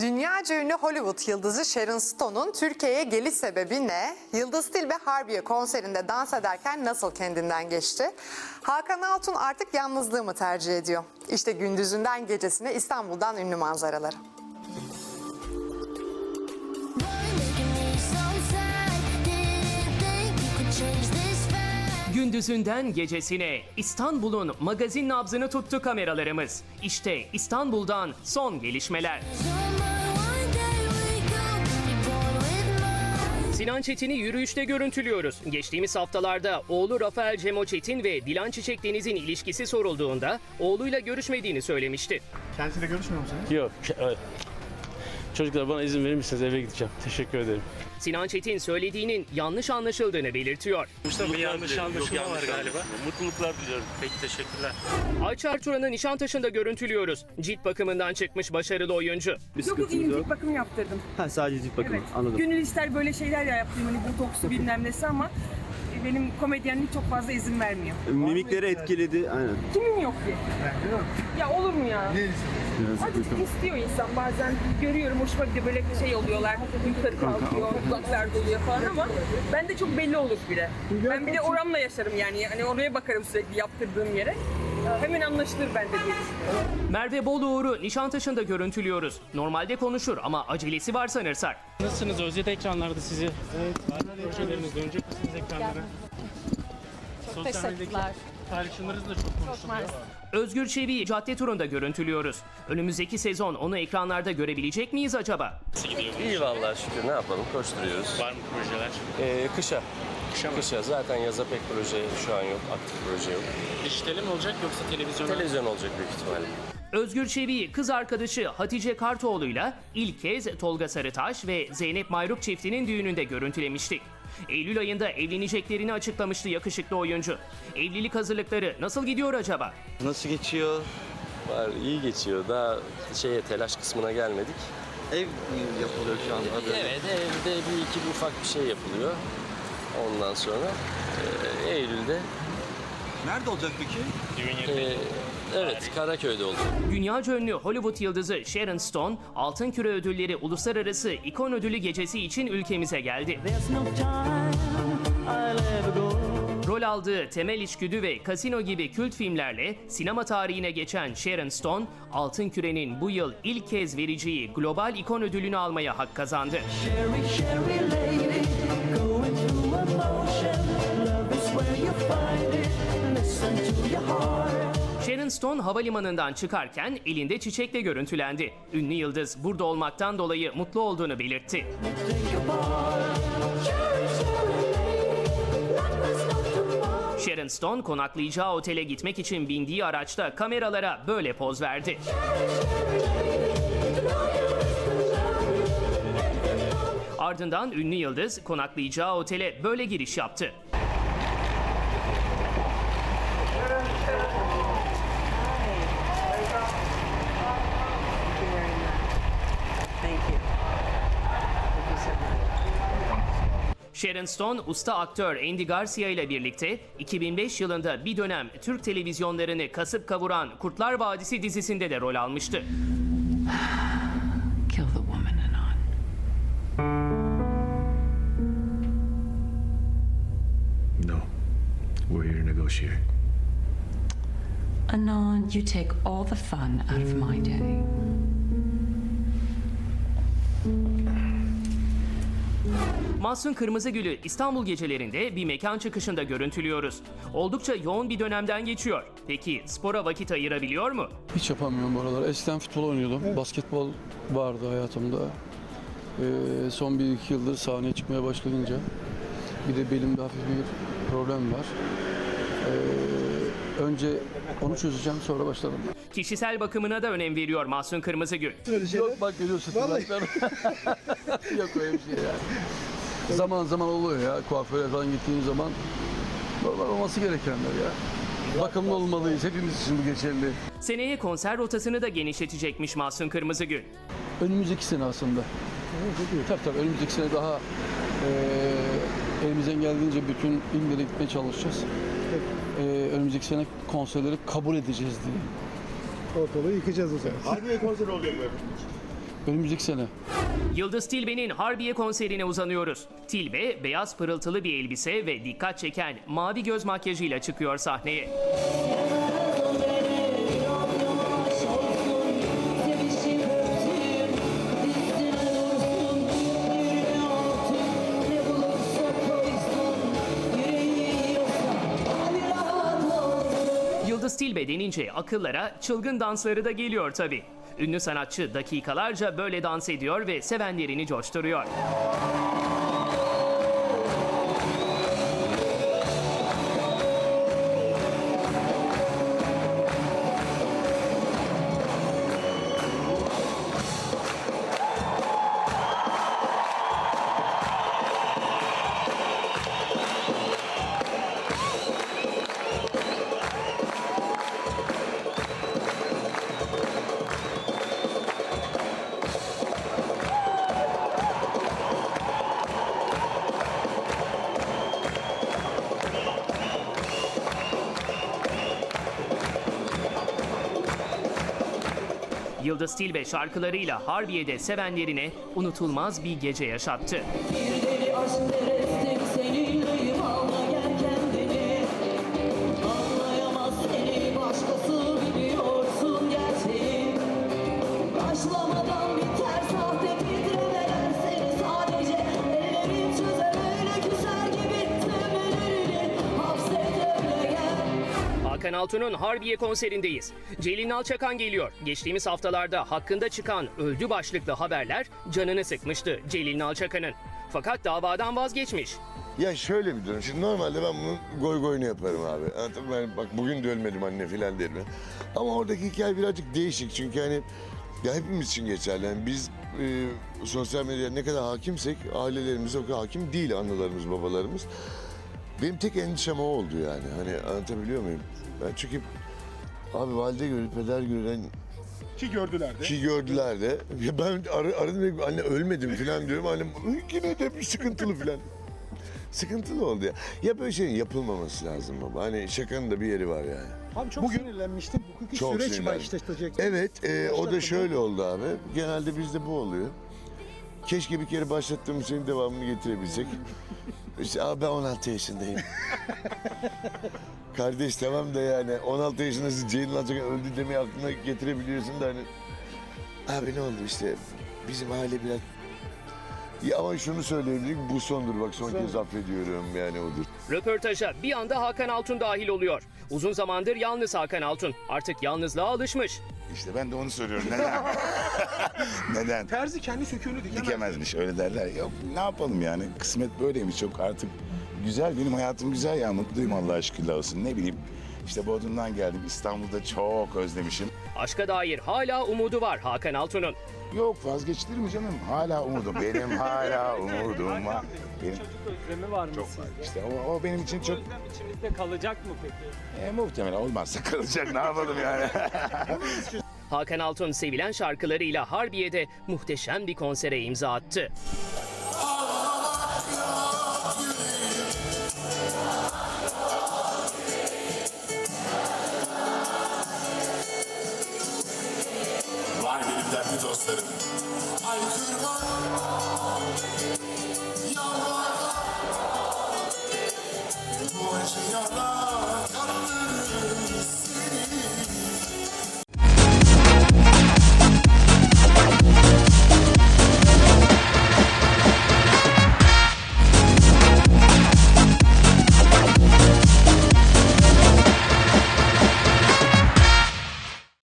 Dünyaca ünlü Hollywood yıldızı Sharon Stone'un Türkiye'ye geliş sebebi ne? Yıldız Tilbe Harbiye konserinde dans ederken nasıl kendinden geçti? Hakan Altun artık yalnızlığı mı tercih ediyor? İşte gündüzünden gecesine İstanbul'dan ünlü manzaraları. Gündüzünden gecesine İstanbul'un magazin nabzını tuttu kameralarımız. İşte İstanbul'dan son gelişmeler. Sinan Çetin'i yürüyüşte görüntülüyoruz. Geçtiğimiz haftalarda oğlu Rafael Cemo Çetin ve Dilan Çiçek Deniz'in ilişkisi sorulduğunda oğluyla görüşmediğini söylemişti. Kendisiyle görüşmüyor musunuz? Yok. Çocuklar bana izin verir misiniz? Eve gideceğim. Teşekkür ederim. Sinan Çetin söylediğinin yanlış anlaşıldığını belirtiyor. Bir yanlış anlaşılma var galiba. Mutluluklar diliyorum. Peki teşekkürler. Ayça Turan'ı Nişantaşı'nda görüntülüyoruz. Cilt bakımından çıkmış başarılı oyuncu. Bir Yok yok sıkıntınız iyi yok. cilt bakımı yaptırdım. Ha sadece cilt bakımı. Evet. Anladım. Gönül ister böyle şeyler ya yaptım hani botoksu bilmem nesi ama benim komedyenlik çok fazla izin vermiyor. Mimikleri etkiledi. Aynen. Kimin yok ki? Ya olur mu ya? Biraz Azıcık istiyor insan bazen görüyorum hoşuma gidiyor böyle şey oluyorlar yukarı kalkıyor kulaklar doluyor falan ama ben de çok belli olur bile. Ben bir de oramla yaşarım yani hani oraya bakarım sürekli yaptırdığım yere. Hemen anlaşılır bende diye düşünüyorum. Merve Boluğur'u Nişantaşı'nda görüntülüyoruz. Normalde konuşur ama acelesi var sanırsak. Nasılsınız? Özledi ekranlarda sizi. Evet. Projeleriniz dönecek misiniz ekranlara? Sosyal medyadaki paylaşımlarınız da çok konuşuluyor. Özgür Çevik'i cadde turunda görüntülüyoruz. Önümüzdeki sezon onu ekranlarda görebilecek miyiz acaba? İyi vallahi şükür ne yapalım koşturuyoruz. Var mı projeler? Ee, kışa. Kışa mı? Kışa zaten yaza pek proje şu an yok. Aktif proje yok. Dijitali mi olacak yoksa televizyonda? Televizyon olacak büyük ihtimalle. Özgür Çevik'i kız arkadaşı Hatice Kartoğlu'yla ilk kez Tolga Sarıtaş ve Zeynep Mayruk çiftinin düğününde görüntülemiştik. Eylül ayında evleneceklerini açıklamıştı yakışıklı oyuncu. Evlilik hazırlıkları nasıl gidiyor acaba? Nasıl geçiyor? Var iyi geçiyor. Daha şeye telaş kısmına gelmedik. Ev yapılıyor şu anda. Evet evde bir iki bir ufak bir şey yapılıyor. Ondan sonra e, Eylül'de Nerede olacak peki? e, evet Karaköy'de olacak. Dünyaca ünlü Hollywood yıldızı Sharon Stone, Altın Küre Ödülleri Uluslararası İkon Ödülü gecesi için ülkemize geldi. Rol aldığı Temel İçgüdü ve Casino gibi kült filmlerle sinema tarihine geçen Sharon Stone, Altın Küre'nin bu yıl ilk kez vereceği Global İkon Ödülünü almaya hak kazandı. Sherry, Sherry Sharon Stone havalimanından çıkarken elinde çiçekle görüntülendi. Ünlü yıldız burada olmaktan dolayı mutlu olduğunu belirtti. Sharon Stone konaklayacağı otele gitmek için bindiği araçta kameralara böyle poz verdi. Ardından ünlü yıldız konaklayacağı otele böyle giriş yaptı. Sharon Stone, usta aktör Andy Garcia ile birlikte 2005 yılında bir dönem Türk televizyonlarını kasıp kavuran Kurtlar Vadisi dizisinde de rol almıştı. kill the woman, Anon. No. We're here to negotiate. Anon, you take all the fun out of my day. Mahsun Kırmızıgül'ü İstanbul gecelerinde bir mekan çıkışında görüntülüyoruz. Oldukça yoğun bir dönemden geçiyor. Peki spora vakit ayırabiliyor mu? Hiç yapamıyorum bu aralar. Eskiden futbol oynuyordum. Basketbol vardı hayatımda. Ee, son bir iki yıldır sahneye çıkmaya başlayınca bir de belimde hafif bir problem var. Ee, önce onu çözeceğim sonra başlarım. Kişisel bakımına da önem veriyor Mahsun Kırmızıgül. Yok bak görüyorsun tırnaklar. Yok öyle bir şey ya. Zaman zaman oluyor ya kuaföre falan gittiğin zaman normal olması gerekenler ya. Bakımlı olmalıyız hepimiz için bu geçerli. Seneye konser rotasını da genişletecekmiş Mahsun Kırmızıgül. Önümüzdeki sene aslında. Tabii tabii önümüzdeki sene daha eee elimizden geldiğince bütün illere gitmeye çalışacağız. Eee önümüzdeki sene konserleri kabul edeceğiz diye. Ortalığı yıkacağız o zaman. Harbiye konseri olacak mı? Önümüzdeki sene. Yıldız Tilbe'nin Harbiye konserine uzanıyoruz. Tilbe beyaz pırıltılı bir elbise ve dikkat çeken mavi göz makyajıyla çıkıyor sahneye. Yıldız Tilbe denince akıllara çılgın dansları da geliyor tabi. Ünlü sanatçı dakikalarca böyle dans ediyor ve sevenlerini coşturuyor. Yıldız Tilbe şarkılarıyla Harbiye'de sevenlerine unutulmaz bir gece yaşattı. Bir deli aşk Hakan Altun'un Harbiye konserindeyiz. Celil Nalçakan geliyor. Geçtiğimiz haftalarda hakkında çıkan öldü başlıklı haberler canını sıkmıştı Celil Nalçakan'ın. Fakat davadan vazgeçmiş. Ya şöyle bir durum. Şimdi normalde ben bunun goy goyunu yaparım abi. Anladın? Yani bak bugün de ölmedim anne filan derim. Ama oradaki hikaye birazcık değişik. Çünkü hani ya hepimiz için geçerli. Yani biz e, sosyal medyaya ne kadar hakimsek ailelerimiz o kadar hakim değil annelerimiz, babalarımız. Benim tek endişem o oldu yani. Hani anlatabiliyor muyum? Ben çünkü abi valide görüp peder gören Ki gördüler de. ki gördüler de. Ya ben ar- aradım dedim, anne ölmedim falan diyorum. Annem yine de bir sıkıntılı falan. Sıkıntılı oldu ya. Ya böyle şeyin yapılmaması lazım baba. Hani şakanın da bir yeri var yani. Abi çok sinirlenmiştim. Hukuki Çok süreç sinirlendim. başlatacak. Evet, e, o da şöyle oldu abi. Genelde bizde bu oluyor. Keşke bir kere başlattığım şeyin devamını getirebilsek. İşte abi ben 16 yaşındayım. Kardeş tamam da yani 16 yaşındasın Ceylin Alçak öldü demeyi aklına getirebiliyorsun da hani. Abi ne oldu işte bizim aile biraz... Ya ama şunu söyleyebilirim bu sondur bak son kez affediyorum yani odur. Röportaja bir anda Hakan Altun dahil oluyor. Uzun zamandır yalnız Hakan Altun. Artık yalnızlığa alışmış. İşte ben de onu soruyorum. Neden? Neden? Terzi kendi söküğünü dikemez. Dikemezmiş öyle derler. Yok ne yapalım yani kısmet böyleymiş çok artık güzel benim hayatım güzel ya mutluyum Allah'a şükürler olsun ne bileyim işte Bodrum'dan geldim İstanbul'da çok özlemişim. Aşka dair hala umudu var Hakan Altun'un. Yok vazgeçilir mi canım? Hala umudum. Benim hala umudum var. Benim Çocuk özlemi var mı çok sizde? var. İşte o, o benim için çok Özlem içimizde kalacak mı peki? e, muhtemelen olmazsa kalacak ne yapalım yani. Hakan Altun sevilen şarkılarıyla Harbiye'de muhteşem bir konsere imza attı. I could not